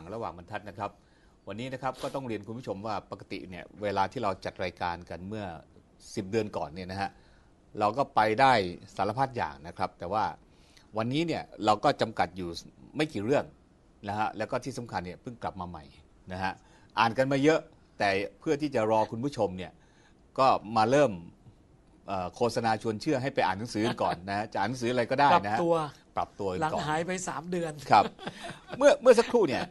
างระหว่างบรรทัดนะครับ วันนี้นะครับก็ต้องเรียนคุณผู้ชมว่าปกติเนี่ยเวลาที่เราจัดรายการกันเมื่อ 10 เดือนก่อนเนี่ยนะฮะเราก็ไปได้สารพัดอย่างนะครับ แต่ว่าวันนี้เนี่ยเราก็จำกัดอยู่ไม่กี่เรื่องนะฮะแล้วก็ที่สำคัญเนี่ยเพิ่งกลับมาใหม่นะฮะอ่านกันมาเยอะแต่เพื่อที่จะรอคุณผู้ชมเนี่ยก็มาเริ่มเอ่อโฆษณาชวนเชื่อให้ไปอ่านหนังสือก่อนนะฮะจะอ่านหนังสืออะไรก็ได้ปรับนะฮะตัวปรับตัวหลังก่อนหายไปสามเดือนครับ เมื่อเมื่อสักครู่เนี่ย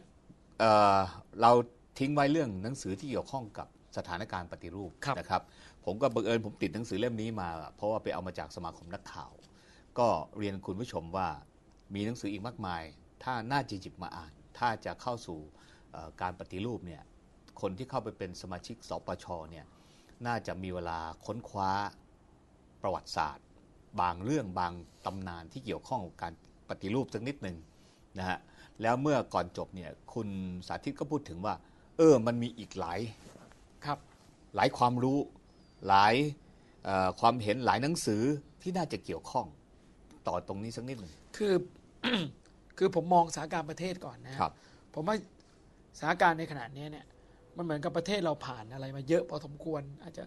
เอ่อเราทิ้งไว้เรื่องหนังสือที่เกี่ยวข้องกับสถานการณ์ปฏิรูปครับ นะครับผมก็บังเอิญผมติดหนังสือเล่มนี้มา เพราะว่าไปเอามาจากสมาคมนักข่าว ก็เรียนคุณผู้ชมว่ามีหนังสืออีกมากมาย ถ้าน่าจะหยิบมาอ่าน ถ้าจะเข้าสู่เอ่อการปฏิรูปเนี่ยคนที่เข้าไปเป็นสมาชิกสปชเนี่ยน่าจะมีเวลาค้นคว้าประวัติศาสตร์ บางเรื่องบางตำนานที่เกี่ยวข้องกับการปฏิรูปสักนิดหนึ่งนะฮะ แล้วเมื่อก่อนจบเนี่ยคุณสาธิตก็พูดถึงว่า เออมันมีอีกหลายครับหลายความรู้หลายเอ่อความเห็นหลายหนังสือที่น่าจะเกี่ยวข้องต่อตรงนี้สักนิดหนึ่งคือคือผมมองสถานการณ์ประเทศก่อนนะครับผมว่าสถานการณ์ในขณะนี้เนี่ยมันเหมือนกับประเทศเราผ่านอะไรมาเยอะพอสมควร อาจจะ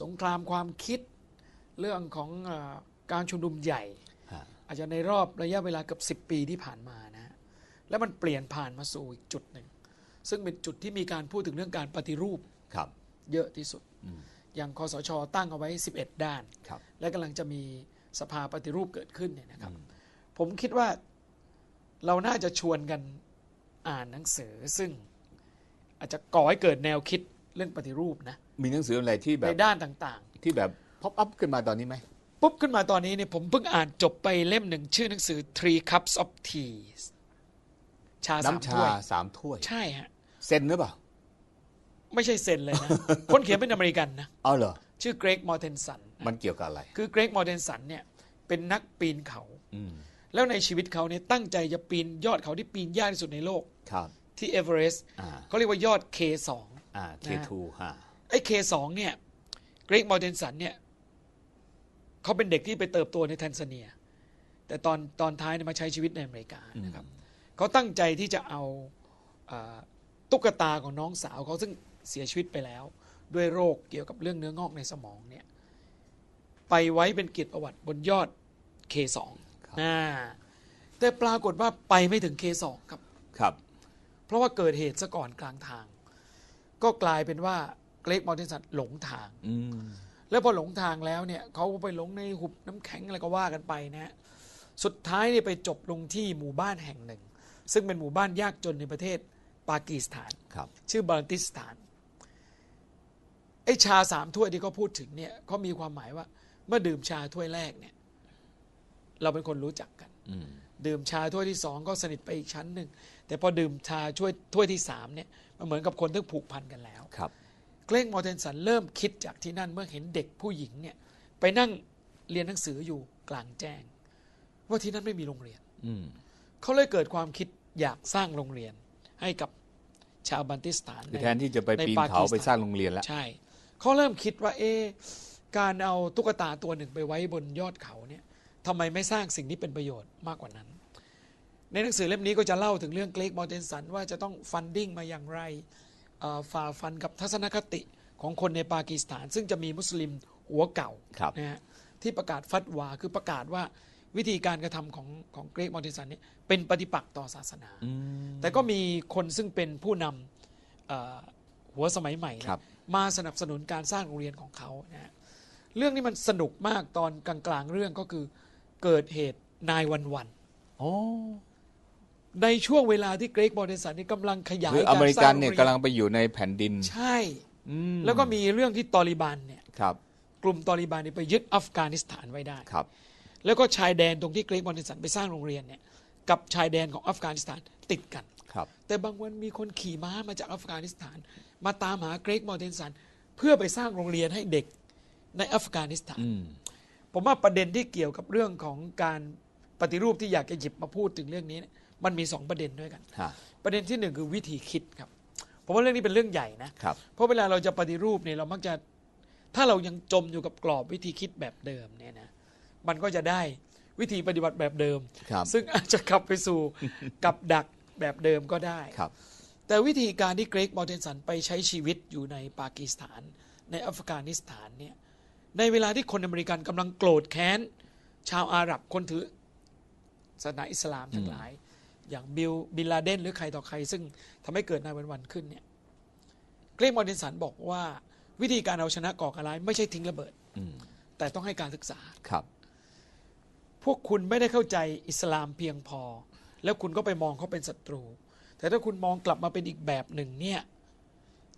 สงครามความคิดเรื่องของเออการชุมนุมใหญ่ฮะอาจจะในรอบระยะเวลาเกือบ10 ปีที่ผ่านมานะฮะ แล้วมันเปลี่ยนผ่านมาสู่อีกจุดหนึ่ง ซึ่งเป็นจุดที่มีการพูดถึงเรื่องการปฏิรูปครับ เยอะที่สุดอืมอย่างคอสชตั้งเอาไว้ 11 ด้านครับและกำลังจะมีสภาปฏิรูปเกิดขึ้นเนี่ยนะครับ ผมคิดว่าเราน่าจะชวนกันอ่านหนังสือ ซึ่งอาจจะก่อให้เกิดแนวคิดเรื่องปฏิรูปนะ มีหนังสืออะไรที่แบในบด้านต่างที่แบบพ o อ up ขึ้นมาตอนนี้ไหมๆปุ๊บขึ้นมาตอนนี้เนี่ยผมเพิ่งอ่านจบไปเล่มหนึ่งชื่อหนังสือ Three Cups of Tea ชาสามน้ำชาถ้วยสามถ้วย ใช่ฮะ เซ็นหรือเปล่าไม่ใช่เซนเลยนะ คนเขียนเป็นอเมริกันนะ เอาเหรอ ชื่อเกรกมอร์เทนสันมันเกี่ยวกับอะไร คือเกรกมอร์เทนสันเนี่ย เป็นนักปีนเขา อืมแล้วในชีวิตเขาเนี่ย ตั้งใจจะปีนยอดเขาที่ปีนยากที่สุดในโลกครับ ที่เอเวอเรสต์อ่า เขาเรียกว่ายอด K2 อ่า K2 ฮะไอ้ K2 เนี่ยเกรกมอร์เทนสันเนี่ยเขาเป็นเด็กที่ไปเติบโตในแทนซาเนีย แต่ตอนตอนท้ายเนี่ยมาใช้ชีวิตในอเมริกานะครับ เขาตั้งใจที่จะเอาอ่าตุ๊กตาของน้องสาวเขาซึ่งเสียชีวิตไปแล้ว ด้วยโรคเกี่ยวกับเรื่องเนื้องอกในสมองเนี่ยไปไว้เป็นเกียรติประวัติบนยอด K2 ครับอ่าแต่ปรากฏว่าไปไม่ถึง K2 ครับครับ เพราะว่าเกิดเหตุซะก่อนกลางทาง ก็กลายเป็นว่าเกรกมอร์เทนสันหลงทางอืมแล้วพอหลงทางแล้วเนี่ยเขาไปหลงในหุบน้ำแข็งอะไรก็ว่ากันไปนะฮะสุดท้ายเนี่ยไปจบลงที่หมู่บ้านแห่งหนึ่ง ซึ่งเป็นหมู่บ้านยากจนในประเทศปากีสถาน ครับ ชื่อบาลติสถาน ไอ้ชาสามถ้วยที่เขาพูดถึงเนี่ยเขามีความหมายว่า เมื่อดื่มชาถ้วยแรกเนี่ย เราเป็นคนรู้จักกัน อืมดื่มชาถ้วยที่สองก็สนิทไปอีกชั้นหนึ่ง แต่พอดื่มชาช่วยถ้วยที่สามเนี่ยมันเหมือนกับคนที่ผูกพันกันแล้ว ครับ เกรกมอร์เทนสันเริ่มคิดจากที่นั่นเมื่อเห็นเด็กผู้หญิงเนี่ย ไปนั่งเรียนหนังสืออยู่กลางแจ้ง ว่าที่นั่นไม่มีโรงเรียน อืม เขาเลยเกิดความคิดอยากสร้างโรงเรียนให้กับชาวบันติสถานคือในแทนที่จะไปในปีนปากีเขาสถานไปสร้างโรงเรียนแล้วใช่เขาเริ่มคิดว่าเอะการเอาตุ๊กตาตัวหนึ่งไปไว้บนยอดเขาเนี่ยทำไมไม่สร้างสิ่งที่เป็นประโยชน์มากกว่านั้น ในหนังสือเล่มนี้ก็จะเล่าถึงเรื่องเกรกมอร์เทนสันว่าจะต้องฟันดิ้งมาอย่างไรเอ่อฝ่าฟันกับทัศนคติของคนในปากีสถาน ซึ่งจะมีมุสลิมหัวเก่าครับนะฮะที่ประกาศฟัดวาคือประกาศว่า วิธีการกระทำของของเกรกมอร์เทนสันเนี่ยเป็นปฏิปักษ์ต่อศาสนาอืมแต่ก็มีคนซึ่งเป็นผู้นำเอ่อหัวสมัยใหม่เนี่ยครับมาสนับสนุนการสร้างโรงเรียนของเขานะฮะเรื่องนี้มันสนุกมากตอนกลางๆเรื่องก็คือเกิดเหตุนายวันวันโอ้ในช่วงเวลาที่เกรกบอร์เดนสันนี่กำลังขยายคืออการเมริสกัร้านงโรเนี่ยงเรีกำลังไปอยู่ในแผ่นดิน ใช่อืมแล้วก็มีเรื่องที่ตอริบันเนี่ยครับกลุ่มตอริบันเนี่ยไปยึดอัฟกานิสถานไว้ได้ครับ แล้วก็ชายแดนตรงที่เกรกบอร์เดนสันไปสร้างโรงเรียนเนี่ยกับชายแดนของอัฟกานิสถานติดกันครับแต่บางวันมีคนขี่ม้ามาจากอัฟกานิสถาน มาตามหาเกรกมอร์เทนสันเพื่อไปสร้างโรงเรียนให้เด็กในอัฟกานิสถานอืมผมว่าประเด็นที่เกี่ยวกับเรื่องของการปฏิรูปที่อยากจะหยิบมาพูดถึงเรื่องนี้เนี่ยมันมีสองประเด็นด้วยกันฮะประเด็นที่หนึ่งคือวิธีคิดครับผมว่าเรื่องนี้เป็นเรื่องใหญ่นะครับเพราะเวลาเราจะปฏิรูปเนี่ยเรามักจะถ้าเรายังจมอยู่กับกรอบวิธีคิดแบบเดิมเนี่ยนะ มันก็จะได้วิธีปฏิบัติแบบเดิม ครับซึ่งอาจจะกลับไปสู่ กับดักแบบเดิมก็ได้ ครับ แต่วิธีการที่เกรกมอร์เทนสันไปใช้ชีวิตอยู่ในปากีสถาน ในอัฟกานิสถานเนี่ยในเวลาที่คนอเมริกันกำลังโกรธแค้น ชาวอาหรับคนถือศาสนาอิสลามทั้งหลาย อย่างบิลบินลาเดนหรือใครต่อใคร ซึ่งทำให้เกิดนายวันวันๆขึ้นเนี่ยเกรกมอร์เทนสันบอกว่า วิธีการเอาชนะก่อการร้ายไม่ใช่ทิ้งระเบิด อืมแต่ต้องให้การศึกษา ครับ พวกคุณไม่ได้เข้าใจอิสลามเพียงพอ แล้วคุณก็ไปมองเขาเป็นศัตรู แต่ถ้าคุณมองกลับมาเป็นอีกแบบหนึ่งเนี่ย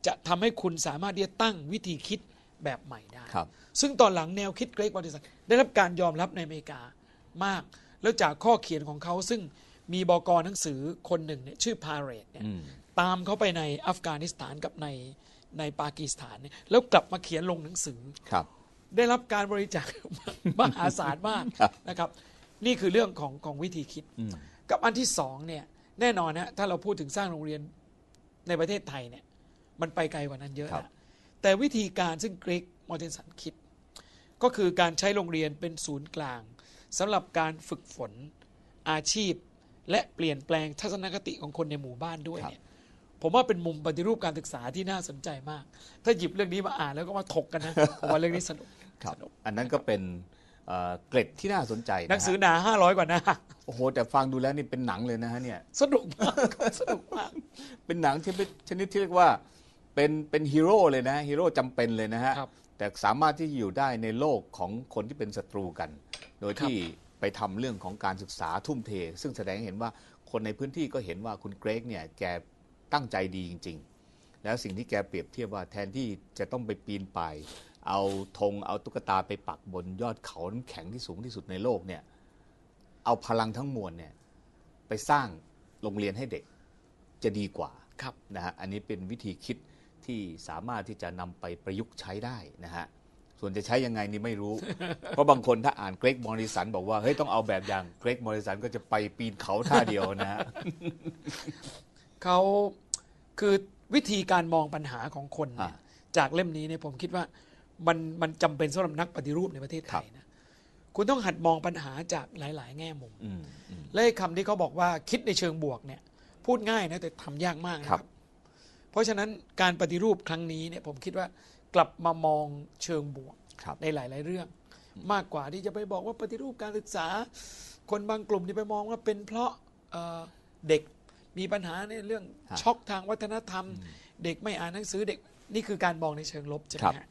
จะทำให้คุณสามารถที่จะตั้งวิธีคิดแบบใหม่ได้ครับซึ่งตอนหลังแนวคิดเกรกบอดิสันได้รับการยอมรับในอเมริกามาก แล้วจากข้อเขียนของเขาซึ่งมีบกหนังสือคนหนึ่งเนี่ยชื่อพาเรตเนี่ยอืมตามเขาไปในอัฟกานิสถานกับในในปากีสถานเนี่ยแล้วกลับมาเขียนลงหนังสือครับ ได้รับการบริจาค มหาศาลมากครับ นะครับ นี่คือเรื่องของของวิธีคิด อืม กับอันที่สองเนี่ยแน่นอนนะถ้าเราพูดถึงสร้างโรงเรียนในประเทศไทยเนี่ยมันไปไกลกว่านั้นเยอะครับ นะแต่วิธีการซึ่งเกรกมอร์เทนสันคิด ก็คือการใช้โรงเรียนเป็นศูนย์กลางสำหรับการฝึกฝนอาชีพ และเปลี่ยนแปลงทัศนคติของคนในหมู่บ้านด้วยเนี่ย ผมว่าเป็นมุมปฏิรูปการศึกษาที่น่าสนใจมาก ถ้าหยิบเรื่องนี้มาอ่านแล้วก็มาถกกันนะผมว่าเรื่องนี้สนุกครับสนุกอันนั้นก็เป็นเอ่อเกร็ดที่น่าสนใจะฮะหนังสือหนาห้าร้อยกว่าหน้าโอ้โห แต่ฟังดูแล้วนี่เป็นหนังเลยนะฮะเนี่ยสนุกมากสนุกมาก เป็นหนังที่เป็นชนิดที่เรียกว่าเป็นเป็นฮีโร่เลยนะฮีโร่จำเป็นเลยนะฮะครับแต่สามารถที่จะอยู่ได้ในโลกของคนที่เป็นศัตรูกัน โดยที่ไปทำเรื่องของการศึกษาทุ่มเท ซึ่งแสดงให้เห็นว่าคนในพื้นที่ก็เห็นว่าคุณเกรกเนี่ยแก ตั้งใจดีจริง ๆ แล้วสิ่งที่แกเปรียบเทียบว่าแทนที่จะต้องไปปีนป่าย เอาธงเอาตุ๊กตาไปปักบนยอดเขาน้ำแข็งที่สูงที่สุดในโลกเนี่ยเอาพลังทั้งมวลเนี่ยไปสร้างโรงเรียนให้เด็กจะดีกว่าครับนะฮะอันนี้เป็นวิธีคิดที่สามารถที่จะนำไปประยุกต์ใช้ได้นะฮะส่วนจะใช้ยังไงนี่ไม่รู้ เพราะบางคนถ้าอ่านเกรกมอริสันบอกว่า เฮ้ย ต้องเอาแบบอย่างเกรกมอริสันก็จะไปปีนเขาท่าเดียวนะฮะ เขาคือวิธีการมองปัญหาของคนเนี่ยอ่าจากเล่มนี้เนี่ยผมคิดว่ามันมันจำเป็นสำหรับนักปฏิรูปในประเทศไทยนะคุณต้องหัดมองปัญหาจากหลาย ๆ แง่มุม อืมอืม และไอ้คำที่เขาบอกว่าคิดในเชิงบวกเนี่ย พูดง่ายนะแต่ทำยากมากนะคครัรับ บ เพราะฉะนั้นการปฏิรูปครั้งนี้เนี่ยผมคิดว่ากลับมามองเชิงบวกครับ ในหลาย ๆ เรื่อง มากกว่าที่จะไปบอกว่าปฏิรูปการศึกษา คนบางกลุ่มที่ไปมองว่าเป็นเพราะเอ่อเด็ก มีปัญหาในเรื่องฮะช็อกทางวัฒนธรรม เด็กไม่อ่านหนังสือเด็กนี่คือการมองในเชิงลบใช่ไหมครับ ฮะ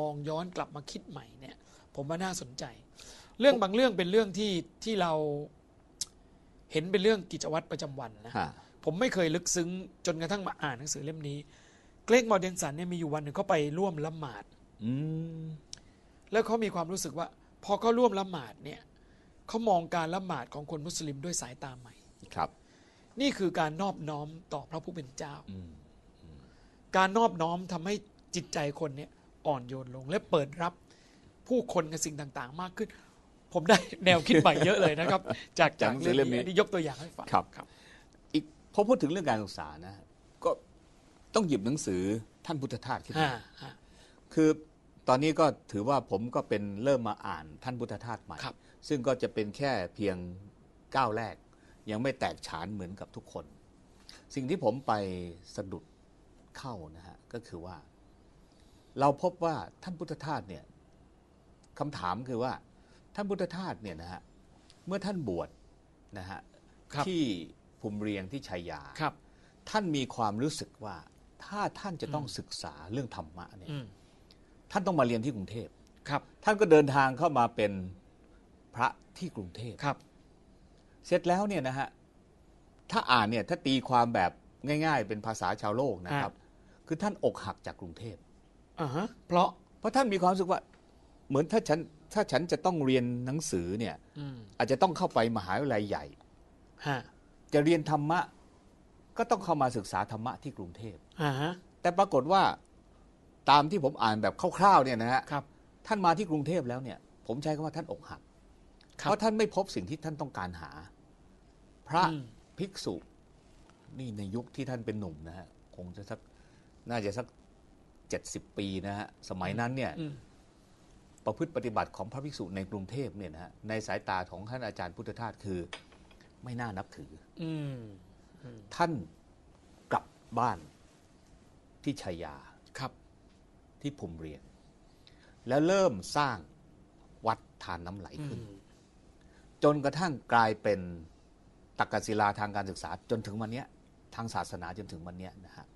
มองย้อนกลับมาคิดใหม่เนี่ย ผมว่าน่าสนใจ เรื่องบางเรื่องเป็นเรื่องที่ที่เราเห็นเป็นเรื่องกิจวัตรประจำวันนะ ฮะ ผมไม่เคยลึกซึ้งจนกระทั่งมาอ่านหนังสือเล่มนี้ เกรกมอร์เดนสันเนี่ยมีอยู่วันหนึ่งเขาไปร่วมละหมาด อืม แล้วเขามีความรู้สึกว่า พอเขาร่วมละหมาดเนี่ยเขามองการละหมาดของคนมุสลิมด้วยสายตาใหม่ ครับ นี่คือการนอบน้อมต่อพระผู้เป็นเจ้าอืมการนอบน้อมทำให้จิตใจคนเนี่ยอ่อนโยนลงและเปิดรับผู้คนกับสิ่งต่าง ๆ มากขึ้น ผมได้แนวคิดใหม่เยอะเลยนะครับ จากจากเรื่องนี้อันนี้ยกตัวอย่างให้ฟังครับครับ อีกพอพูดถึงเรื่องการศึกษานะ ก็ต้องหยิบหนังสือท่านพุทธทาสขึ้นอ่ามาอ่าคือตอนนี้ก็ถือว่าผมก็เป็นเริ่มมาอ่านท่านพุทธทาสใหม่ครับซึ่งก็จะเป็นแค่เพียงก้าวแรก ยังไม่แตกฉานเหมือนกับทุกคน สิ่งที่ผมไปสะดุดเข้านะฮะก็คือว่า เราพบว่าท่านพุทธทาสเนี่ยคำถามคือว่า ท่านพุทธทาสเนี่ยนะฮะเมื่อท่านบวชนะฮะครับที่ภูมิเรียงที่ชัยยาครับ ท่านมีความรู้สึกว่าถ้าท่านจะต้องศึกษาเรื่องธรรมะเนี่ยอืมท่านต้องมาเรียนที่กรุงเทพครับ ท่านก็เดินทางเข้ามาเป็นพระที่กรุงเทพครับ เสร็จแล้วเนี่ยนะฮะถ้าอ่านเนี่ยถ้าตีความแบบง่าย ๆ เป็นภาษาชาวโลกนะครับ คือท่านอกหักจากกรุงเทพอ่าฮะเพราะเพราะท่านมีความรู้สึกว่าเหมือนถ้าฉันถ้าฉันจะต้องเรียนหนังสือเนี่ยอืมอาจจะต้องเข้าไปมหาวิทยาลัยใหญ่ฮะจะเรียนธรรมะ ก็ต้องเข้ามาศึกษาธรรมะที่กรุงเทพอ่าฮะแต่ปรากฏว่าตามที่ผมอ่านแบบคร่าวๆเนี่ยนะฮะครับท่านมาที่กรุงเทพแล้วเนี่ย ผมใช้คำว่าท่านอกหักครับเพราะท่านไม่พบสิ่งที่ท่านต้องการหา พระอืมภิกษุ นี่ในยุคที่ท่านเป็นหนุ่มนะฮะคงจะสักน่าจะสักเจ็ดสิบปีนะฮะสมัยนั้นเนี่ยอืมประพฤติปฏิบัติของพระภิกษุในกรุงเทพเนี่ยนะฮะในสายตาของท่านอาจารย์พุทธทาสคือ ไม่น่านับถืออืมท่านกลับบ้านที่ชัยยาครับ ที่ภูมิเรียงแล้วเริ่มสร้างวัดทานน้ำไหลอืขึ้นมจนกระทั่งกลายเป็น ตักกศิลาทางการศึกษาจนถึงวันเนี้ยทางศาสนาจนถึงวันเนี้ยนะฮะ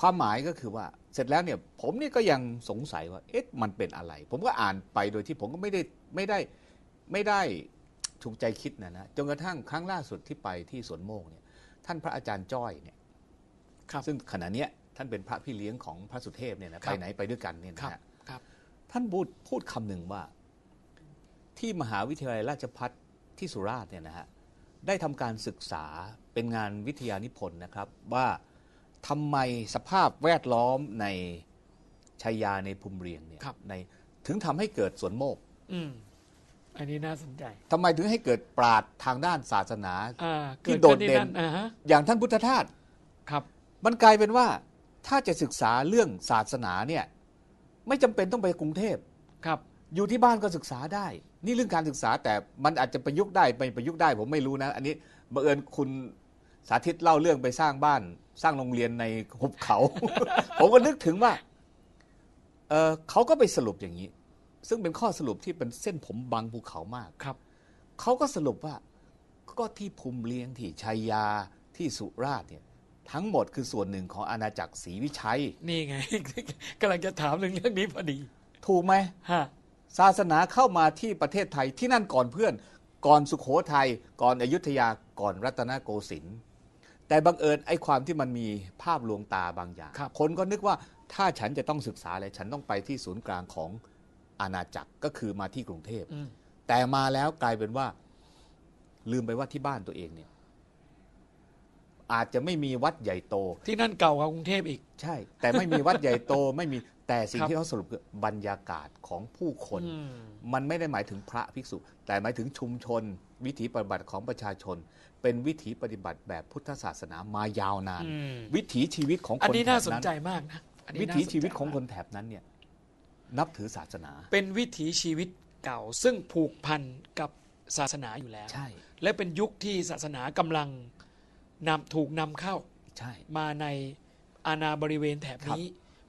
ความหมายก็คือว่าเสร็จแล้วเนี่ยผมนี่ก็ยังสงสัยว่าเอ๊ะมันเป็นอะไร ผมก็อ่านไปโดยที่ผมก็ไม่ได้ไม่ได้ไม่ได้ถูกใจคิดนะนะจนกระทั่งครั้งล่าสุดที่ไปที่สวนโมกเนี่ยท่านพระอาจารย์จ้อยเนี่ยครับซึ่งขณะเนี้ยท่านเป็นพระพี่เลี้ยงของพระสุเทพเนี่ยนะครัไปบไหนไปด้วยกันเนี่ยครันะบฮะครับท่านพูดพูดคำหนึ่งว่า ที่มหาวิทยาลัยราชภัฏที่สุราษฎร์เนี่ยนะฮะ ได้ทำการศึกษาเป็นงานวิทยานิพนธ์นะครับว่าทำไมสภาพแวดล้อมในชัยยาในภูมิเรียงเนี่ยครับ ในถึงทำให้เกิดสวนโมกอืม อันนี้น่าสนใจทำไมถึงให้เกิดปราดทางด้านศาสนา อ่าที่กิโดดขึ้เด่น อ่าฮะอย่างท่านพุทธทาสครับ มันกลายเป็นว่า ถ้าจะศึกษาเรื่องศาสนาเนี่ย ไม่จำเป็นต้องไปกรุงเทพ ครับ อยู่ที่บ้านก็ศึกษาได้ นี่เรื่องการศึกษาแต่มันอาจจะประยุกต์ได้ไปประยุกต์ได้ผมไม่รู้นะ อันนี้บังเอิญคุณสาธิตเล่าเรื่องไปสร้างบ้าน สร้างโรงเรียนในหุบเขา ผมก็นึกถึงว่าเออเขาก็ไปสรุปอย่างนี้ ซึ่งเป็นข้อสรุปที่เป็นเส้นผมบังภูเขามากครับ เขาก็สรุปว่าก็ที่ภูมิเลียงที่ชัยยาที่สุราษฎร์เนี่ยทั้งหมดคือส่วนหนึ่งของอาณาจักรศรีวิชัย นี่ไงกำลังจะถามเรื่องเรื่องนี้พอดี ถูกไหมฮะ ศาสนาเข้ามาที่ประเทศไทยที่นั่นก่อนเพื่อน ก่อนสุขโขทัยก่อนอยุธยาก่อนรัตนโกสินทร์แต่บังเอิญไอ้ความที่มันมีภาพลวงตาบางอย่างครับคนก็นึกว่าถ้าฉันจะต้องศึกษาอะไรฉันต้องไปที่ศูนย์กลางของอาณาจักรก็คือมาที่กรุงเทพอืมแต่มาแล้วกลายเป็นว่า ลืมไปว่าที่บ้านตัวเองเนี่ย อาจจะไม่มีวัดใหญ่โต ที่นั่นเก่ากว่ากรุงเทพอีก ใช่ แต่ไม่มีวัดใหญ่โต ไม่มี แต่สิ่งครับที่เขาสรุปคือบรรยากาศของผู้คนอืมมันไม่ได้หมายถึงพระภิกษุ แต่หมายถึงชุมชน วิถีปฏิบัติของประชาชน เป็นวิถีปฏิบัติแบบพุทธศาสนามายาวนานอืมวิถีชีวิตของอันคนนี้แถน่าบสนนั้นใจมากนะอันนี้วิน่าถีสนใจชีวิตของมากคนแถบนั้นเนี่ยนับถือศาสนา เป็นวิถีชีวิตเก่าซึ่งผูกพันกับศาสนาอยู่แล้วใช่และเป็นยุคที่ศาสนากำลังนำถูกนำเข้าใช่มาในอาณาบริเวณแถบ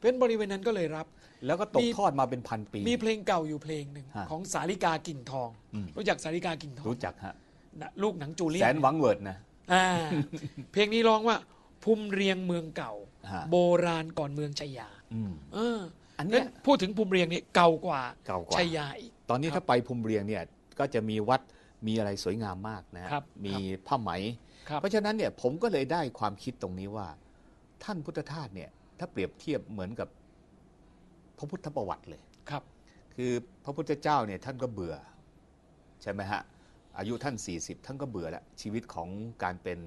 ครับนี้เป็นบริเวณนั้นก็เลยรับ แล้วก็ตมีกทอดมาเป็นพันปี มีเพลงเก่าอยู่เพลงหนึ่งฮะของสาริกากิ่งทอง อืม รู้จักสาริกากิ่งทองรู้จักฮะนะลูกหนังจูเลียแสนนหวังเวิร์ดนะ อ่า เพลงนี้ร้องว่าภูมิเรียงเมืองเก่า ฮะ โบราณก่อนเมืองชัยยา อืม เอออันนั้เนี้นยพูดถึงภูมิเรียงนี่เก่ากว่าเก่ากว่า ชัยยาอีก ตอนนี้ครับถ้าไปภูมิเรียงเนี่ยก็จะมีวัดมีอะไรสวยงามมากนะฮะครับมีครับผ้าไหม ครับ เพราะฉะนั้นเนี่ยผมก็เลยได้ความคิดตรงนี้ว่า ท่านพุทธทาสเนี่ย ถ้าเปรียบเทียบเหมือนกับพระพุทธประวัติเลย ครับ คือพระพุทธเจ้าเนี่ยท่านก็เบื่อ ใช่ไหมฮะ อายุท่าน 40 ท่านก็เบื่อแล้ว ชีวิตของการเป็น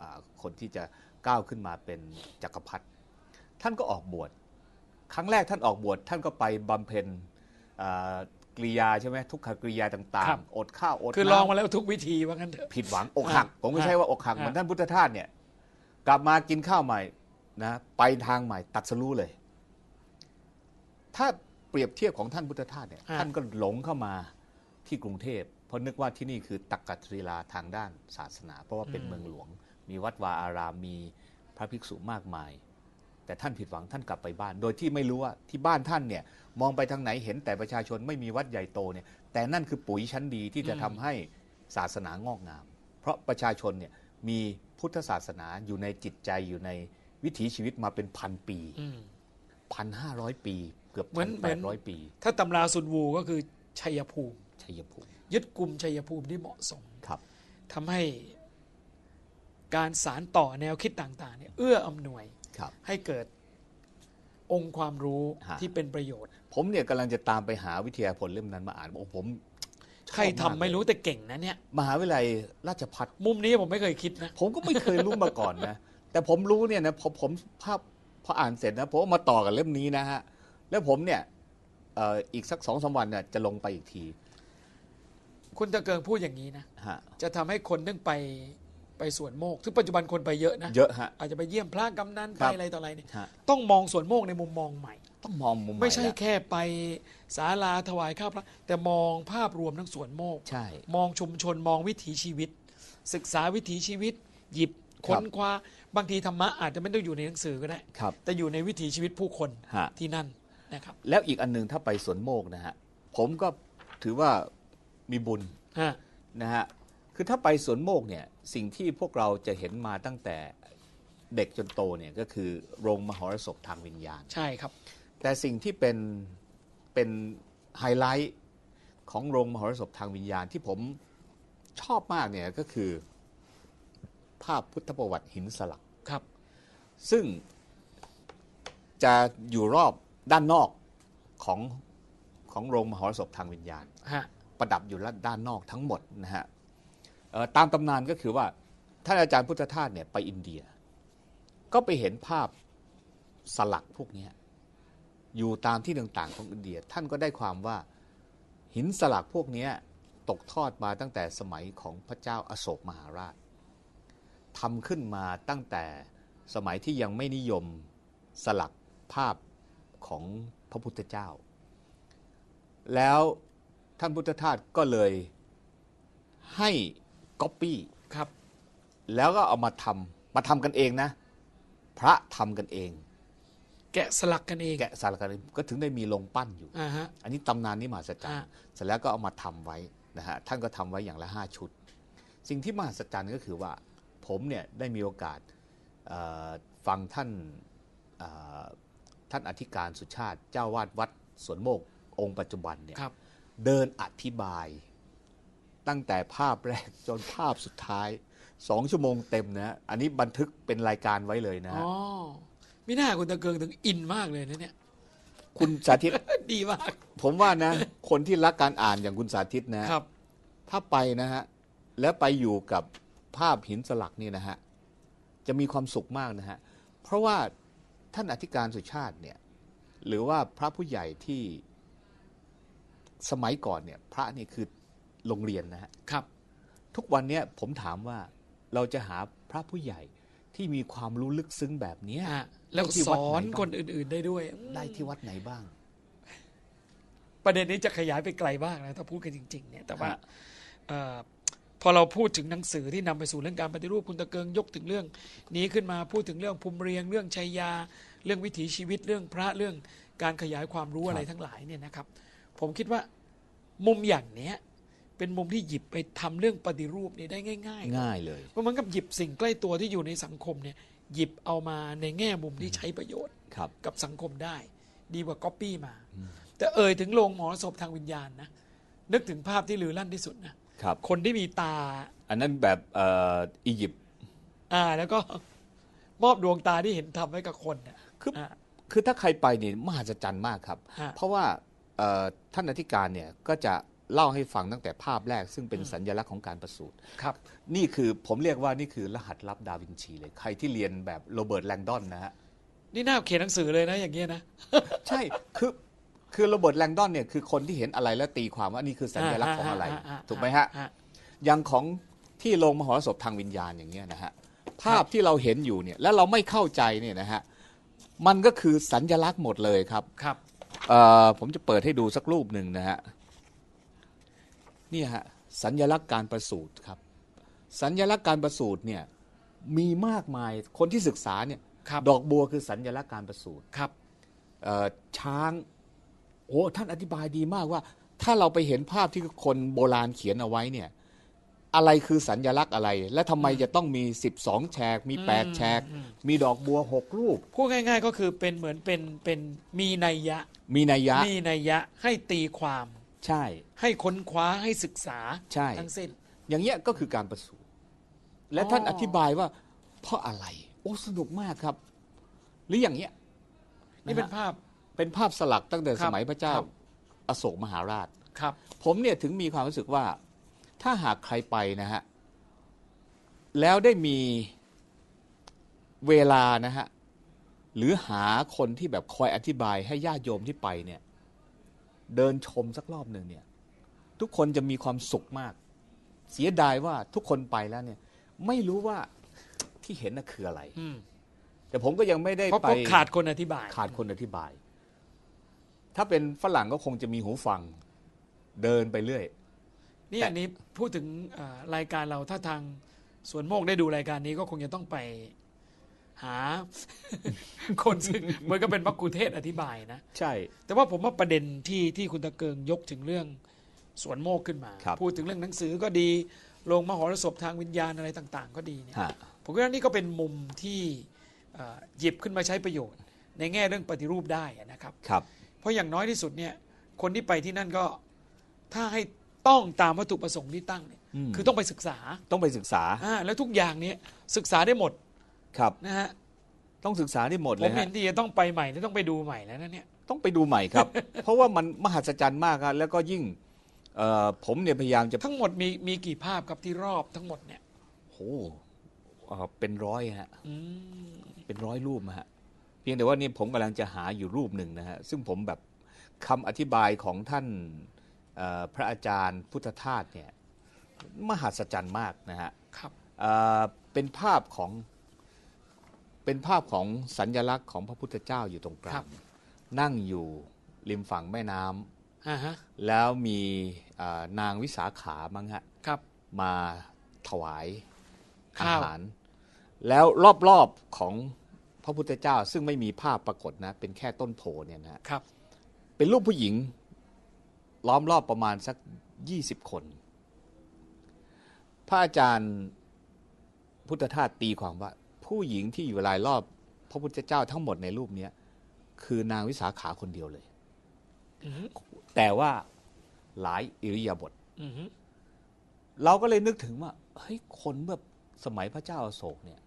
อ่าคนที่จะก้าวขึ้นมาเป็นจักรพรรดิท่านก็ออกบวชครั้งแรกท่านออกบวชท่านก็ไปบำเพ็ญอ่ากริยาใช่ไหมทุกขกริยาต่าครังบๆอดข้าวอดคือน้ำลองมาแล้วทุกวิธีว่างั้นเถอะผิดหวังอกหักอ่าผมก็ใช้ว่าอกหักอ่าเหมือนท่านพุทธทาสเนี่ย กลับมากินข้าวใหม่ นะไปทางใหม่ตัดสรู้เลย ถ้าเปรียบเทียบของท่านพุทธทาสเนี่ยท่านก็หลงเข้ามาที่กรุงเทพเพราะนึกว่าที่นี่คือตักกัตรีลาทางด้านศาสนา เพราะว่าเป็นเมืองหลวง มีวัดวาอารามมีพระภิกษุมากมาย แต่ท่านผิดหวังท่านกลับไปบ้าน โดยที่ไม่รู้ว่าที่บ้านท่านเนี่ยมองไปทางไหนเห็นแต่ประชาชนไม่มีวัดใหญ่โตเนี่ยแต่นั่นคือปุ๋ยชั้นดีที่จะทำให้ศาสนางอกงาม เพราะประชาชนเนี่ยมีพุทธศาสนาอยู่ในจิตใจอยู่ใน วิถีชีวิตมาเป็นพันปีอืมพันห้าร้อยปี เกือบเหมืพัอนนเหมืแปอนดร้อยปี ถ้าตำราสุนวูก็คือชัยภูมิ ชัยภูมิ ยึดกลุ่มชัยภูมิที่เหมาะสมครับทำให้การสารต่อแนวคิดต่างๆเนี่ยเอื้ออำนวยครับให้เกิดองค์ความรู้ฮะที่เป็นประโยชน์ ผมเนี่ยกำลังจะตามไปหาวิทยาผลเล่มนั้นมาอ่านโอ้ผมชอบใครทำากไม่รู้เลยแต่เก่งนะเนี่ย มหาวิทยาลัยราชภัฏมุมนี้ผมไม่เคยคิดนะ ผมก็ไม่เคยรู้มาก่อนนะ แต่ผมรู้เนี่ยนะพอผมภาพพออ่านเสร็จนะผมเอามาต่อกับเล่มนี้นะฮะ แล้วผมเนี่ยเอ่ออีกสักสองสามวันเนี่ยจะลงไปอีกทีคุณตะเกิงพูดอย่างนี้นะ ฮะ จะทำให้คนนึงไปไปสวนโมกซึ่งปัจจุบันคนไปเยอะนะเยอะฮะ อาจจะไปเยี่ยมพระกำนันคไปรับ อะไรต่ออะไรเนี่ยฮะต้องมองสวนโมกในมุมมองใหม่ ต้องมองมุมใหไม่ใช่ละแค่ไปศาลาถวายข้าวพระ แต่มองภาพรวมทั้งสวนโมก ใช่ มองชุมชนมองวิถีชีวิต ศึกษาวิถีชีวิต หยิบครัค้บนคว้า บางทีธรรมะอาจจะไม่ต้องอยู่ในหนังสือก็ได้ ครับ แต่อยู่ในวิถีชีวิตผู้คนฮะ ที่นั่นนะครับแล้วอีกอันหนึงถ้าไปสวนโมกนะฮะผมก็ถือว่ามีบุญฮะนะฮะคือถ้าไปสวนโมกเนี่ยสิ่งที่พวกเราจะเห็นมาตั้งแต่เด็กจนโตเนี่ยก็คือโรงมหรสพทางวิญญาณ ใช่ครับ แต่สิ่งที่เป็นเป็นไฮไลท์ของโรงมหรสพทางวิญญาณที่ผมชอบมากเนี่ยก็คือ ภาพพุทธประวัติหินสลักครับ ซึ่งจะอยู่รอบด้านนอกของของโรงมหรสพทางวิญญาณ ฮะ ประดับอยู่ด้านนอกทั้งหมดนะฮะเอ่อตามตำนานก็คือว่าท่านอาจารย์พุทธทาสเนี่ยไปอินเดีย ก็ไปเห็นภาพสลักพวกเนี้ยอยู่ตามที่ต่างๆของอินเดีย ท่านก็ได้ความว่าหินสลักพวกเนี้ยตกทอดมาตั้งแต่สมัยของพระเจ้าอาโศกมหาราช ทำขึ้นมาตั้งแต่สมัยที่ยังไม่นิยมสลักภาพของพระพุทธเจ้า แล้วท่านพุทธทาสก็เลยให้ก๊อปปี้ครับ แล้วก็เอามาทำมาทำกันเองนะ พระทำกันเอง แกะสลักกันเองแกะสลักกันเองก็ถึงได้มีโรงปั้นอยู่อ่าฮะอันนี้ตำนานนี้มหัศจรรอ่าย์เสร็จแล้วก็เอามาทำไว้นะฮะท่านก็ทำไว้อย่างละห้าชุด สิ่งที่มหัศจรรย์ก็คือว่า ผมเนี่ยได้มีโอกาสเอ่อฟังท่านเอ่อท่านอธิการสุชาติเจ้าวาดวัดสวนโมกองค์ปัจจุบันเนี่ยครับเดินอธิบาย ตั้งแต่ภาพแรกจนภาพสุดท้ายสองชั่วโมงเต็มนะฮะอันนี้บันทึกเป็นรายการไว้เลยนะอ๋ฮะอไม่น่าคุณตะเกิงถึงอินมากเลยนะเนี่ย คุณสาธิตดีมาก ผมว่านะ คนที่รักการอ่านอย่างคุณสาธิตนะครับ ถ้าไปนะฮะ แล้วไปอยู่กับ ภาพหินสลักนี่นะฮะจะมีความสุขมากนะฮะเพราะว่าท่านอธิการสุชาติเนี่ยหรือว่าพระผู้ใหญ่ที่สมัยก่อนเนี่ยพระนี่คือโรงเรียนนะฮะครับ ทุกวันเนี้ยผมถามว่าเราจะหาพระผู้ใหญ่ที่มีความรู้ลึกซึ้งแบบเนี้ยอะแล้วก็ที่สวัดอไหนนบ้างคนอื่น ๆ ได้ด้วยอืมได้ที่วัดไหนบ้าง ประเด็นนี้จะขยายไปไกลมากนะถ้าพูดกันจริง ๆ เนี่ยแต่ว่าฮะเอ่อ พอเราพูดถึงหนังสือที่นำไปสู่เรื่องการปฏิรูปคุณตะเกิงยกถึงเรื่อง นี้ขึ้นมาพูดถึงเรื่องภูมิเรียง เรื่องชัยยา เรื่องวิถีชีวิตเรื่องพระเรื่องการขยายความรู้อะไรทั้งหลายเนี่ยนะครับ ผมคิดว่ามุมอย่างเนี้ยเป็นมุมที่หยิบไปทำเรื่องปฏิรูปเนี่ยได้ง่าย ๆ ง่ายเลยเพราะเหมันกับหยิบสิ่งใกล้ตัวที่อยู่ในสังคมเนี่ยหยิบเอามาในแง่มุมที่ใช้ประโยชน์ครับกับสังคมได้ ดีกว่าก๊อปปี้มา แต่เอ่ยถึงโรงหมอศพทางวิญญาณนะนึกถึงภาพที่ลือลั่นที่สุดนะ ครับ คนที่มีตา อันนั้นแบบเอ่ออียิปต์อ่า แล้วก็มอบดวงตาที่เห็นทำไว้กับคนน่ะ คืออ่า คือถ้าใครไปเนี่ยมหัศจรรย์มากครับ ฮะเพราะว่าเอ่อท่านอธิการเนี่ยก็จะเล่าให้ฟังตั้งแต่ภาพแรก ซึ่งเป็นสัญลักษณ์ของการประสูติครับ นี่คือผมเรียกว่านี่คือรหัสลับดาวินชีเลย ใครที่เรียนแบบโรเบิร์ตแลงดอนนะฮะ นี่น่าเขียนหนังสือเลยนะ อย่างเงี้ยนะ ใช่ คือ คือโรเบิร์ตแลงดอนเนี่ยคือคนที่เห็นอะไรแล้วตีความว่านี่คือสัญลักษณ์ของอะไร ถูกไหมฮะอย่างของที่โรงมหรสพทางวิญญาณอย่างเงี้ยนะฮะภาพที่เราเห็นอยู่เนี่ยแล้วเราไม่เข้าใจเนี่ยนะฮะมันก็คือสัญลักษณ์หมดเลยครับครับเอ่อผมจะเปิดให้ดูสักรูปหนึ่งนะฮะนี่ฮะสัญลักษณ์การประสูติครับ สัญลักษณ์การประสูติเนี่ยมีมากมายคนที่ศึกษาเนี่ยครับดอกบัวคือสัญลักษณ์การประสูติครับเอ่อช้าง โอ้ท่านอธิบายดีมากว่า ถ้าเราไปเห็นภาพที่คนโบราณเขียนเอาไว้เนี่ย อะไรคือสัญลักษณ์อะไร และทำไมจะต้องมี 12 แฉก มี 8 แฉก มีดอกบัว 6 รูป พูดง่ายๆก็คือเป็นเหมือนเป็นเป็นมีนัยยะ มีนัยยะ มีนัยยะให้ตีความ ใช่ ให้ค้นคว้าให้ศึกษาใช่ทั้งสิ้น อย่างเงี้ยก็คือการประสูติและอ๋อท่านอธิบายว่า เพราะอะไร โอ้สนุกมากครับ หรืออย่างเงี้ยนี่เป็นภาพ เป็นภาพสลักตั้งแต่ครัสบมัยพระเจ้าครับอโศกมหาราชครับ ผมเนี่ยถึงมีความรู้สึกว่า ถ้าหากใครไปนะฮะ แล้วได้มีเวลานะฮะ หรือหาคนที่แบบคอยอธิบายให้ญาติโยมที่ไปเนี่ย เดินชมสักรอบหนึ่งเนี่ย ทุกคนจะมีความสุขมาก เสียดายว่าทุกคนไปแล้วเนี่ย ไม่รู้ว่าที่เห็นน่ะคืออะไรอืมแต่ผมก็ยังไม่ได้เพราะไปเพราะขาดคนอธิบาย ขาดคนอธิบาย ถ้าเป็นฝรั่งก็คงจะมีหูฟัง เดินไปเรื่อย นี่แต่อันนี้พูดถึงเอ่อรายการเราถ้าทางสวนโมกได้ดูรายการนี้ก็คงจะต้องไปหา คนซึ่งเหมันก็เป็นมักคุเทศก์อธิบายนะ ใช่ แต่ว่าผมว่าประเด็นที่ที่คุณตะเกิงยกถึงเรื่องสวนโมกขึ้นมา ครับพูดถึงเรื่องหนังสือก็ดีลงมหรสพทางวิญญาณอะไรต่าง ๆ ก็ดีเนี่ยฮะ ผมคิดว่านี่ก็เป็นมุมที่เอ่อหยิบขึ้นมาใช้ประโยชน์ ในแง่เรื่องปฏิรูปได้นะครับ ครับเพ ราะอย่างน้อยที่สุดเนี่ยคนที่ไปที่นั่นก็ถ้าให้ต้องตามวัตถุประสงค์ที่ตั้งเนี่ยอืมคือต้องไปศึกษาต้องไปศึกษาอ่าแล้วทุกอย่างเนี้ศึกษาได้หมดครับนะฮะต้องศึกษาได้หมดผเลมยเห็ฮะนที่จะต้องไปใหม่แล้วต้องไปดูใหม่แล้วนะเนี่ยต้องไปดูใหม่ครับ เพราะว่ามันมหัศจรรย์มากครับแล้วก็ยิ่งเอ่อผมเนี่ยพยายามจะทั้งหมดมีมีกี่ภาพครับที่รอบทั้งหมดเนี่ยโอ้เอ่อเป็นร้อยฮะอืมเป็นร้อยรูปฮะเพียงแต่ว่านี่ผมกำลังจะหาอยู่รูปหนึ่งนะฮะซึ่งผมแบบคำอธิบายของท่านเอ่อพระอาจารย์พุทธทาสเนี่ยมหัศจรรย์มากนะฮะครับเอ่อเป็นภาพของเป็นภาพของสัญลักษณ์ของพระพุทธเจ้าอยู่ตรงกคลารังบนั่งอยู่ริมฝั่งแม่น้ำอ่าฮะแล้วมีเอ่อนางวิสาขามั้งฮะครับมาถวายอาข้าวหาร แล้วรอบๆของพ ระพุทธเจ้าซึ่งไม่มีภาพปรากฏนะ เป็นแค่ต้นโพเนี่ยนะฮะครับ เป็นรูปผู้หญิงล้อมรอบประมาณสักยี่สิบคน พระอาจารย์พุทธทาสตีความว่า ผู้หญิงที่อยู่รายรอบ พระพุทธเจ้าทั้งหมดในรูปเนี้ยคือนางวิสาขาคนเดียวเลยอือฮึแต่ว่าหลายอิริยาบถอือฮึเราก็เลยนึกถึงว่าเฮ้ยคนเมื่อสมัยพระเจ้าอโศกเนี่ย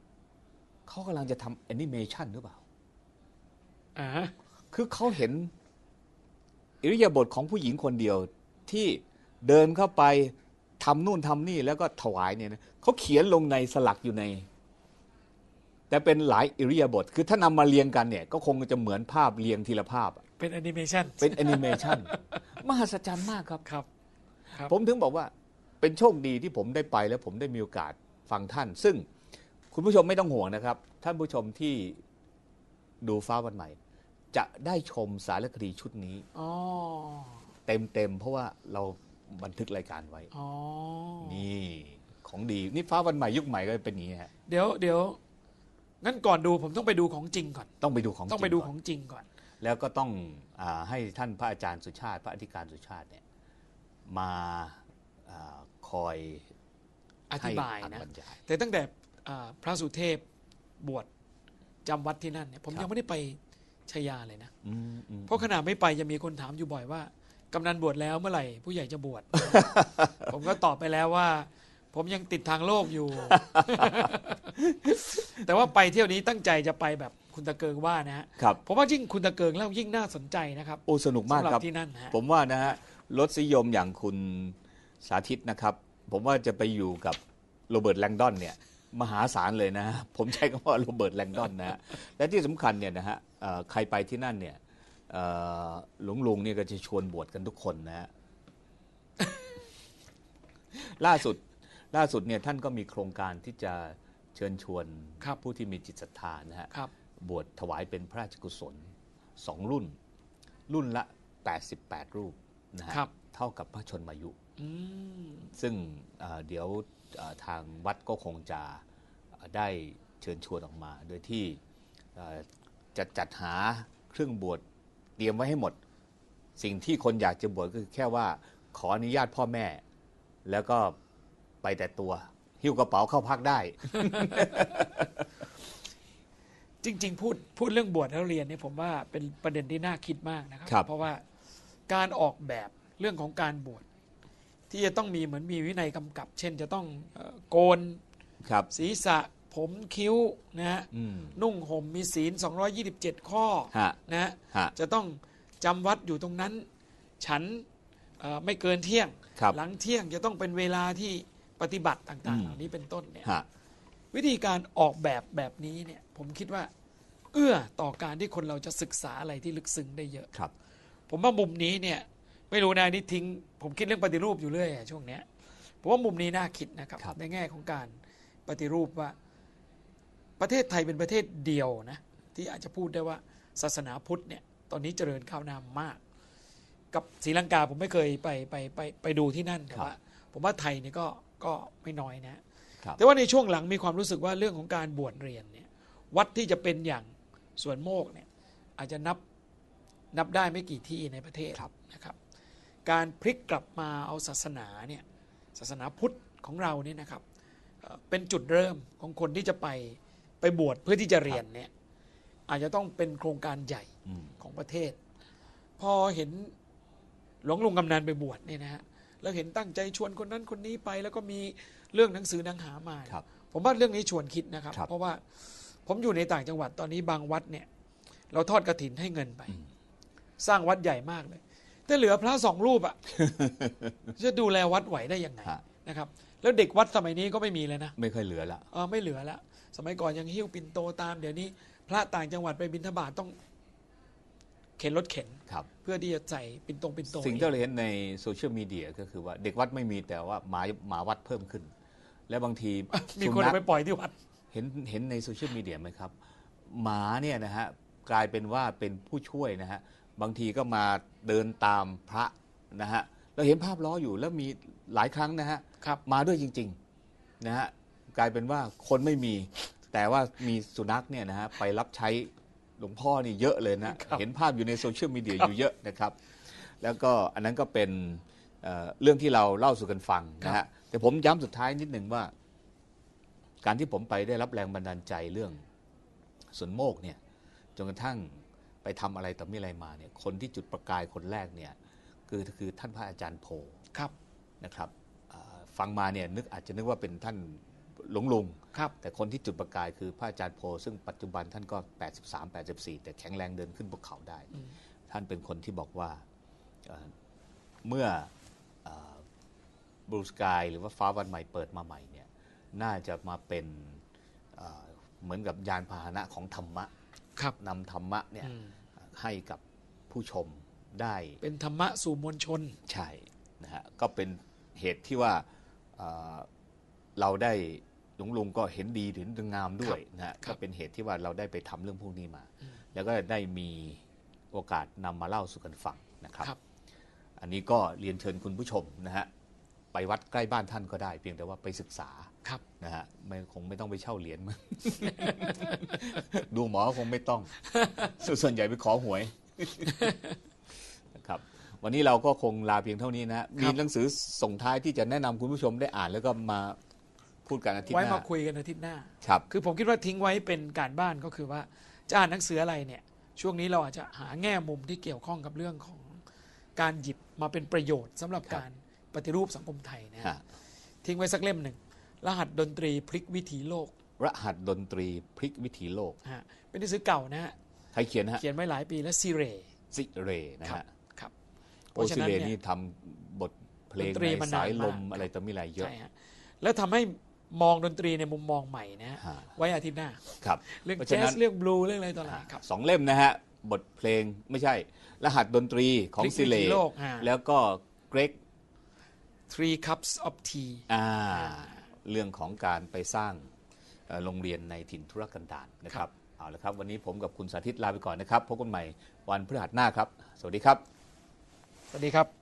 เขากำลังจะทำแอนิเมชันหรือเปล่า อ่าฮะคือเขาเห็น อิริยาบถของผู้หญิงคนเดียวที่เดินเข้าไปทำนู่นทำนี่แล้วก็ถวายเนี่ยนะเขาเขียนลงในสลักอยู่ใน แต่เป็นหลายอิริยาบถคือถ้านำมาเรียงกันเนี่ย ก็คงจะเหมือนภาพเรียงทีละภาพอะเป็นแอนิเมชันเป็นแอนิเมชันมหัศจรรย์มากครับ ครับ ครับ ผมถึงบอกว่าเป็นโชคดีที่ผมได้ไปแล้วผมได้มีโอกาสฟังท่าน ซึ่ง คุณผู้ชมไม่ต้องห่วงนะครับ ท่านผู้ชมที่ดูฟ้าวันใหม่ จะได้ชมสารคดีชุดนี้อ๋อเต็มๆเพราะว่าเราบันทึกรายการไว้อ๋อนี่ของดีนี่ฟ้าวันใหม่ยุคใหม่ก็เป็นอย่างนี้ฮะเดี๋ยวเดี๋ยวงั้นก่อนดูผมต้องไปดูของจริงก่อน ต้องไปดูของต้องไปดูจริของจริงก่อน แล้วก็ต้องอาให้ท่านพระอาจารย์สุชาติ พระอธิการสุชาติเนี่ยมาอาคอยอธิบายให้นะบรรยายแต่ตั้งแต่อ่า พระสุเทพบวชจำวัดที่นั่นเนี่ยผมครับยังไม่ได้ไปชยาเลยนะอืมอืมเพราะขณะไม่ไปจะมีคนถามอยู่บ่อยว่ากำนันบวชแล้วเมื่อไหร่ผู้ใหญ่จะบวช ผมก็ตอบไปแล้วว่า ผมยังติดทางโลกอยู่ แต่ว่าไปเที่ยวนี้ตั้งใจจะไปแบบคุณตะเกิงว่านะฮะครับผมว่ายิ่งคุณตะเกิงแล้วยิ่งน่าสนใจนะครับ โอ้สนุกมากสำหรัครับที่นั่นนะฮะผมว่านะฮะรสนิยมอย่างคุณสาธิตนะครับ ผมว่าจะไปอยู่กับโรเบิร์ตแลงดอนเนี่ย มหาศาลเลยนะฮะผมใช้คำว่าโรเบิร์ตแลงดอนนะฮะและที่สำคัญเนี่ยนะฮะเอ่อใครไปที่นั่นเนี่ยเอ่อหลวงลุงเนี่ยก็จะชวนบวชกันทุกคนนะฮะ ล่าสุดล่าสุดเนี่ยท่านก็มีโครงการที่จะเชิญชวนครับ ผู้ที่มีจิตศรัทธานะฮะ ครับ บวชถวายเป็นพระราชกุศลสองรุ่น รุ่นละ 88 รูปนะฮะครับ เท่ากับพระชนมายุ อืมซึ่งเอ่อเดี๋ยวเอ่อ ทางวัดก็คงจะเอ่อได้เชิญชวนออกมา โดยที่เอ่อจะจัดหาเครื่องบวชเตรียมไว้ให้หมด สิ่งที่คนอยากจะบวชก็คือแค่ว่าขออนุญาตพ่อแม่ แล้วก็ไปแต่ตัว หิ้วกระเป๋าเข้าพักได้ จริง ๆ พูดพูดเรื่องบวชแล้วเรียนเนี่ยผมว่าเป็นประเด็นที่น่าคิดมากนะครัครับเพราะว่าการออกแบบเรื่องของการบวช ที่จะต้องมีเหมือนมีวินัยกำกับ เช่นจะต้องเอ่อโกนครับศีรษะผมคิ้วนะฮะอืมนุ่งห่มมีศีล 227 ข้อฮะนะฮะฮะจะต้องจำวัดอยู่ตรงนั้น ฉันเอ่อไม่เกินเที่ยงครับหลังเที่ยงจะต้องเป็นเวลาที่ปฏิบัติต่างอืๆมเหล่านี้เป็นต้นเนี่ยฮะวิธีการออกแบบแบบนี้เนี่ยผมคิดว่า เอื้อต่อการที่คนเราจะศึกษาอะไรที่ลึกซึ้งได้เยอะครับ ผมว่ามุมนี้เนี่ย ไม่รู้นะนี่ทิ้ง ผมคิดเรื่องปฏิรูปอยู่เรื่อยอะช่วงเนี้ยผมว่ามุมนี้น่าคิดนะครับ ครับ ในแง่ของการปฏิรูปว่า ประเทศไทยเป็นประเทศเดียวนะ ที่อาจจะพูดได้ว่าศาสนาพุทธเนี่ยตอนนี้เจริญก้าวหน้ามาก กับศรีลังกาผมไม่เคยไปไปไปไปดูที่นั่นแต่ครับว่าผมว่าไทยเนี่ยก็ก็ไม่น้อยนะ ครับ แต่ว่าในช่วงหลังมีความรู้สึกว่าเรื่องของการบวชเรียนเนี่ยวัดที่จะเป็นอย่างสวนโมกเนี่ยอาจจะนับนับได้ไม่กี่ที่ในประเทศครับนะครับ การพลิกกลับมาเอาศาสนาเนี่ยศาสนาพุทธของเราเนี่ยนะครับเอ่อเป็นจุดเริ่มของคนที่จะไปไปบวชเพื่อที่จะเรียนเนี่ยอาจจะต้องเป็นโครงการใหญ่อืมของประเทศ พอเห็นหลวงลุงกำนันไปบวชเนี่ยนะฮะแล้วเห็นตั้งใจชวนคนนั้นคนนี้ไป แล้วก็มีเรื่องหนังสือหนังหามาครับผมว่าเรื่องนี้ชวนคิดนะครับครับเพราะว่าผมอยู่ในต่างจังหวัดตอนนี้บางวัดเนี่ย เราทอดกระถินให้เงินไปอืมสร้างวัดใหญ่มากเลย แต่เหลือพระสองรูปอะจะดูแลวัดไหวได้ยังไงฮะ นะครับ แล้วเด็กวัดสมัยนี้ก็ไม่มีเลยนะไม่ค่อยเหลือละ เออไม่เหลือแล้วสมัยก่อนยังหิ้วปิ่นโตตามเดี๋ยวนี้ พระต่างจังหวัดไปบิณฑบาตต้อง เข็นรถเข็น ครับ เพื่อที่จะใส่ปิ่นโตปิ่นโตสิ่งที่เราเห็นในโซเชียลมีเดียก็คือว่าเด็กวัดไม่มีแต่ว่าหมาหมาวัดเพิ่มขึ้น และบางทีมีสุคนนัเอาขไปปล่อยที่วัด เห็นเห็นในโซเชียลมีเดียไหมครับ หมาเนี่ยนะฮะกลายเป็นว่าเป็นผู้ช่วยนะฮะ บางทีก็มาเดินตามพระนะฮะเราเห็นภาพล้ออยู่แล้วมีหลายครั้งนะฮะครับมาด้วยจริงๆนะฮะกลายเป็นว่าคนไม่มี แต่ว่ามีสุนัขเนี่ยนะฮะไปรับใช้หลวงพ่อนี่เยอะเลยนะครับเห็นภาพอยู่ในโซเชียลมีเดียครับอยู่เยอะนะครับ แล้วก็อันนั้นก็เป็นเอ่อเรื่องที่เราเล่าสู่กันฟังนะฮะแต่ผมย้ำสุดท้ายนิดหนึ่งว่า การที่ผมไปได้รับแรงบันดาลใจเรื่องสวนโมกเนี่ยจนกระทั่ง ไปทำอะไรต่อมีอะไรมาเนี่ยคนที่จุดประกายคนแรกเนี่ยคือคือท่านพระอาจารย์โพครับนะครับอ่าฟังมาเนี่ยนึกอาจจะนึกว่าเป็นท่านหลวงลุงครับแต่คนที่จุดประกายคือพระอาจารย์โพ ซึ่งปัจจุบันท่านก็ 83 84 แต่แข็งแรงเดินขึ้นภูเขาได้อืมท่านเป็นคนที่บอกว่าเอ่อเมื่อบลูสกายหรือว่าฟ้าวันใหม่เปิดมาใหม่เนี่ยน่าจะมาเป็นเอ่อเหมือนกับยานพาหนะของธรรมะ ครับนำธรรมะเนี่ยอืมให้กับผู้ชมได้เป็นธรรมะสู่มวลชน ใช่นะฮะก็เป็นเหตุที่ว่าเอ่อเราได้หลวงลุงก็เห็นดีเห็นงามด้วยนะฮะครัก็บเป็นเหตุที่ว่าเราได้ไปทำเรื่องพวกนี้มา แล้วก็ได้มีโอกาสนำมาเล่าสู่กันฟังนะครับครับอันนี้ก็เรียนเชิญคุณผู้ชมนะฮะไปวัดใกล้บ้านท่านก็ได้ เพียงแต่ว่าไปศึกษา ครับนะฮะไม่คงไม่ต้องไปเช่าเหรียญมั้ง ดูหมอคงไม่ต้อง ส่วนใหญ่ไปขอหวยนะครับ วันนี้เราก็คงลาเพียงเท่านี้นะฮะมีหนังสือส่งท้ายที่จะแนะนำคุณผู้ชมได้อ่านแล้วก็มาพูดกันอาทิตย์ไว้หน้ามาคุยกันอาทิตย์หน้า ครับ คือผมคิดว่าทิ้งไว้เป็นการบ้านก็คือว่า จะอ่านหนังสืออะไรเนี่ย ช่วงนี้เราอาจจะหาแง่มุมที่เกี่ยวข้องกับเรื่องของการหยิบมาเป็นประโยชน์สำหรับครับ การปฏิรูปสังคมไทยนะฮะฮะ ทิ้งไว้สักเล่มหนึ่ง รหัสดนตรีพลิกวิถีโลก รหัสดนตรีพลิกวิถีโลกฮะเป็นหนังสือเก่านะฮะใครเขียนฮะเขียนไว้หลายปีแล้วซีเรซิเรนะครับฮะครับโอซิเรนี่ทำบทเพลงดนตรีในมานานสายลมมากอะไรต่อมีอะไรเยอะใช่ฮะแล้วทำให้มองดนตรีในมุมมองใหม่นะฮะฮะไว้อาทิตย์หน้าครับเรื่องเพราะแจ๊ฉะนั้สนเรื่องบลูเรื่องอะไรต่ออะไรครับสองเล่มนะฮะบทเพลงไม่ใช่ รหัสดนตรีของพลิกวิถีซิเลโลกอ่าแล้วก็เกรก Three Cups of Tea อ่า เรื่องของการไปสร้างเอ่อโรงเรียนในถิ่นธุรกันดารนะครับเอาละครับวันนี้ผมกับคุณสาธิตลาไปก่อนนะครับพบกันใหม่วันพฤหัสหน้าครับ สวัสดีครับ สวัสดีครับ